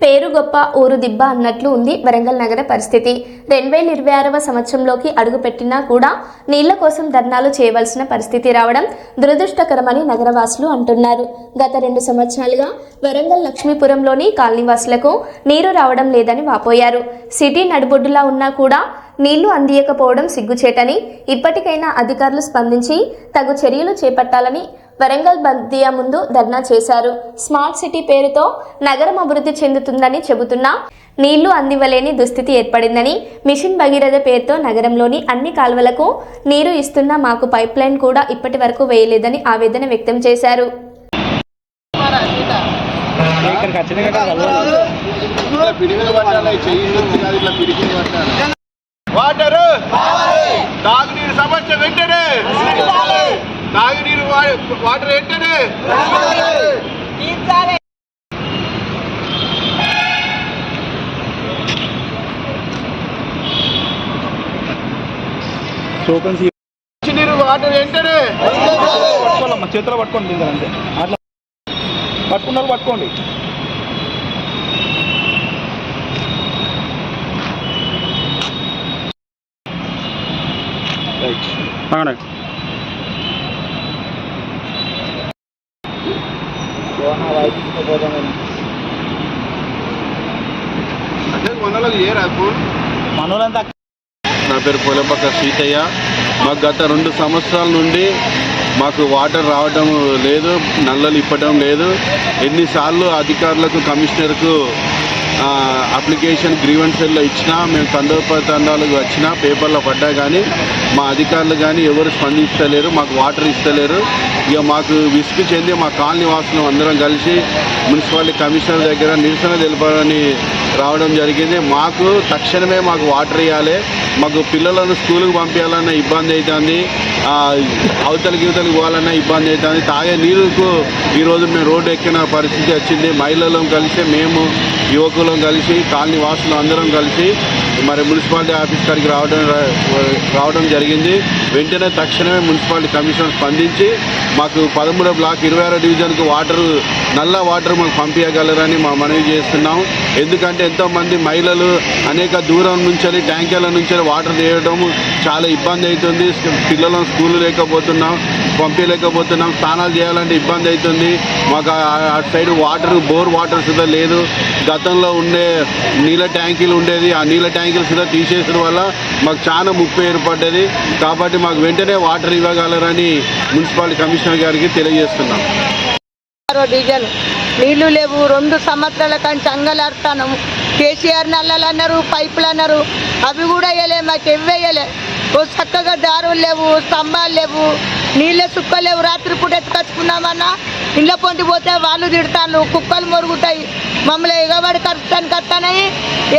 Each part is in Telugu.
పేరు గొప్ప ఊరు దిబ్బ అన్నట్లు ఉంది వరంగల్ నగర పరిస్థితి. రెండు వేల ఇరవై ఆరవ సంవత్సరంలోకి అడుగుపెట్టినా కూడా నీళ్ళ కోసం ధర్నాలు చేయవలసిన పరిస్థితి రావడం దురదృష్టకరమని నగరవాసులు అంటున్నారు. గత రెండు సంవత్సరాలుగా వరంగల్ లక్ష్మీపురంలోని కాలనీవాసులకు నీరు రావడం లేదని వాపోయారు. సిటీ నడిబొడ్డులా ఉన్నా కూడా నీళ్ళు అందియకపోవడం సిగ్గుచేటని ఇప్పటికైనా అధికారులు స్పందించి తగు చర్యలు చేపట్టాలని వరంగల్ బందియా ముందు ధర్నా చేశారు. స్మార్ట్ సిటీ పేరుతో నగరం అభివృద్ధి చెందుతుందని చెబుతున్నా నీళ్ళు అందివ్వలేని దుస్థితి ఏర్పడిందని మిషన్ భగీరథ పేరుతో నగరంలోని అన్ని కాల్వలకు నీరు ఇస్తున్నా మాకు పైప్ లైన్ కూడా ఇప్పటి వరకు వేయలేదని ఆవేదన వ్యక్తం చేశారు. వాటర్! తాగునీరు సమస్య వెంటనే! తాగునీరు వాటర్ నీరు వాటర్ పట్టుకోవాలమ్మా చేతిలో పట్టుకోండి అంతే అట్లా పట్టుకున్నారు పట్టుకోండి. రైట్ అంటే మనలోకి ఏ రాదు మనోళ్ళంతా నా పేరు పొలపక్క సీతయ్య. మాకు గత రెండు సంవత్సరాల నుండి మాకు వాటర్ రావడం లేదు నల్లలు ఇప్పడం లేదు. ఎన్నిసార్లు అధికారులకు కమిషనర్కు అప్లికేషన్ గ్రీవెన్సెల్లో ఇచ్చినా మేము తండోపతండాలకు వచ్చినా పేపర్లో పడ్డా కానీ మా అధికారులు కానీ ఎవరు స్పందిస్తలేరు మాకు వాటర్ ఇస్తలేరు. ఇక మాకు విసుగు చెంది మా కాలనీ వాసులు అందరం కలిసి మున్సిపాలిటీ కమిషనర్ దగ్గర నిరసన తెలపాలని రావడం జరిగింది. మాకు తక్షణమే మాకు వాటర్ ఇవ్వాలి మాకు పిల్లలను స్కూల్కి పంపించాలన్న ఇబ్బంది అవుతుంది ఆ, అవతలికి ఇవతలికి పోవాలన్న ఇబ్బంది అవుతుంది తాగే నీరుకు ఈరోజు మేము రోడ్డు ఎక్కిన పరిస్థితి వచ్చింది. మహిళలం కలిసి మేము యువకులం కలిసి కాలనీ వాసులు అందరం కలిసి మరి మున్సిపాలిటీ ఆఫీస్ కాడికి రావడం రావడం జరిగింది. వెంటనే తక్షణమే మున్సిపాలిటీ కమిషనర్ స్పందించి మాకు పదమూడో బ్లాక్ ఇరవై ఆరో డివిజన్కు వాటర్ నల్ల వాటర్ మాకు పంపించగలరని మా మనవి చేస్తున్నాం. ఎందుకంటే ఎంతోమంది మహిళలు అనేక దూరం నుంచి ట్యాంకర్ల నుంచి వాటర్ తీయడం చాలా ఇబ్బంది అవుతుంది. పిల్లలను స్కూల్ లేకపోతున్నాం పంపించలేకపోతున్నాం స్నానాలు చేయాలంటే ఇబ్బంది అవుతుంది. మాకు అటు సైడ్ వాటర్ బోర్ వాటర్ సుధా లేదు. గతంలో ఉండే నీళ్ళ ట్యాంకీలు ఉండేది. ఆ నీళ్ళ ట్యాంకీలు సుధా తీసేసిన వల్ల మాకు చాలా ముప్పు ఏర్పడ్డది. కాబట్టి మాకు వెంటనే వాటర్ ఇవ్వగలరని మున్సిపాలిటీ కమిషనర్ గారికి తెలియజేస్తున్నాం. డీజల్ నీళ్ళు లేవు. రెండు సంవత్సరాల కానీ అంగలాడుతాను కేసీఆర్ నల్లలు అన్నారు పైపులు అన్నారు అవి కూడా వేయలే మాకు ఇవ్వేయలే ఓ చక్కగా దారులు లేవు స్తంభాలు లేవు. నీళ్ళ సుక్క లేవు రాత్రి పూట ఎత్తుకొచ్చుకుందామన్నా. ఇళ్ళ పొంటి పోతే వాళ్ళు తిడతాను కుక్కలు మొరుగుతాయి. మమ్మల్ని ఎగబడి కరుస్తాను కత్తానని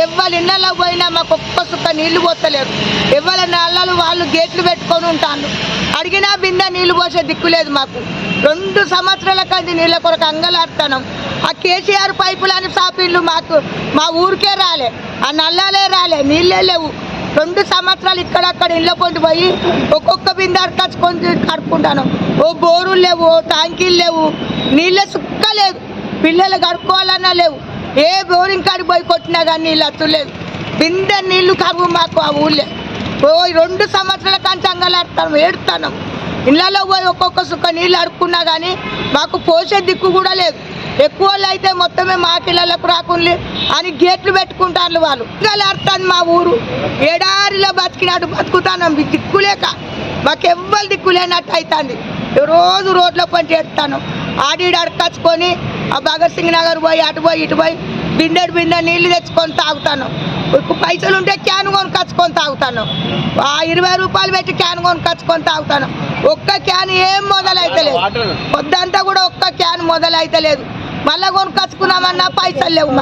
ఎవ్వరు ఇళ్ళలో పోయినా మాకు ఒక్క సుక్క నీళ్ళు పోతలేరు. ఎవ్వరి నల్లలు వాళ్ళు గేట్లు పెట్టుకొని ఉంటాను అడిగినా బిందె నీళ్ళు పోసే దిక్కు లేదు మాకు. రెండు సంవత్సరాల కంది నీళ్ళ కొరకు అంగలాడుతాను ఆ కేసీఆర్ పైపులని షాపింగ్లు మాకు మా ఊరు ఊరికే రాలే. ఆ నల్లాలే రాలే నీళ్ళే లేవు. రెండు సంవత్సరాలు ఇక్కడక్కడ ఇళ్ళ పొంది పోయి ఒక్కొక్క బిందారు కచ్చుకొని కడుక్కుంటాను. ఓ బోరులు లేవు ఓ ట్యాంకీలు లేవు నీళ్ళే సుక్క లేదు. పిల్లలు కడుక్కోవాలన్నా లేవు. ఏ బోరింగ్ కాడికి పోయి కొట్టినా కానీ నీళ్ళు అత్తలేదు బిందె నీళ్ళు కరువు మాకు ఆ ఊళ్ళే. ఓ రెండు సంవత్సరాల కంచి అంగలాడుతాం ఏడుతాను ఇళ్ళలో పోయి ఒక్కొక్క సుక్క నీళ్ళు అడుక్కున్నా కానీ మాకు పోసే దిక్కు కూడా లేదు. ఎక్కువ అయితే మొత్తమే మా పిల్లలకు రాకుండా అని గేట్లు పెట్టుకుంటారు వాళ్ళు. అంగలాడుతుంది మా ఊరు. ఎడారిలో బతికినట్టు బతుకుతాను దిక్కులేక మాకు ఎవ్వరు దిక్కు లేనట్టు అవుతుంది రోజు రోడ్లో పని చేస్తాను. ఆడిడు అడకచ్చుకొని ఆ భగత్ సింగ్ నగర్ పోయి అటు పోయి ఇటు పోయి బిందెడు బిందె నీళ్ళు తెచ్చుకొని తాగుతాను. పైసలు ఉంటే క్యాన్ కొనుకొచ్చుకొని తాగుతాను. ఆ ఇరవై రూపాయలు పెట్టి క్యాన్ కొనుకొచ్చుకొని తాగుతాను. ఒక్క క్యాన్ ఏం మొదలైతలేదు. పొద్దంతా కూడా ఒక్క క్యాన్ మొదలైతలేదు. మళ్ళా కొనుకొచ్చుకున్నామన్నా పైసలు లేవు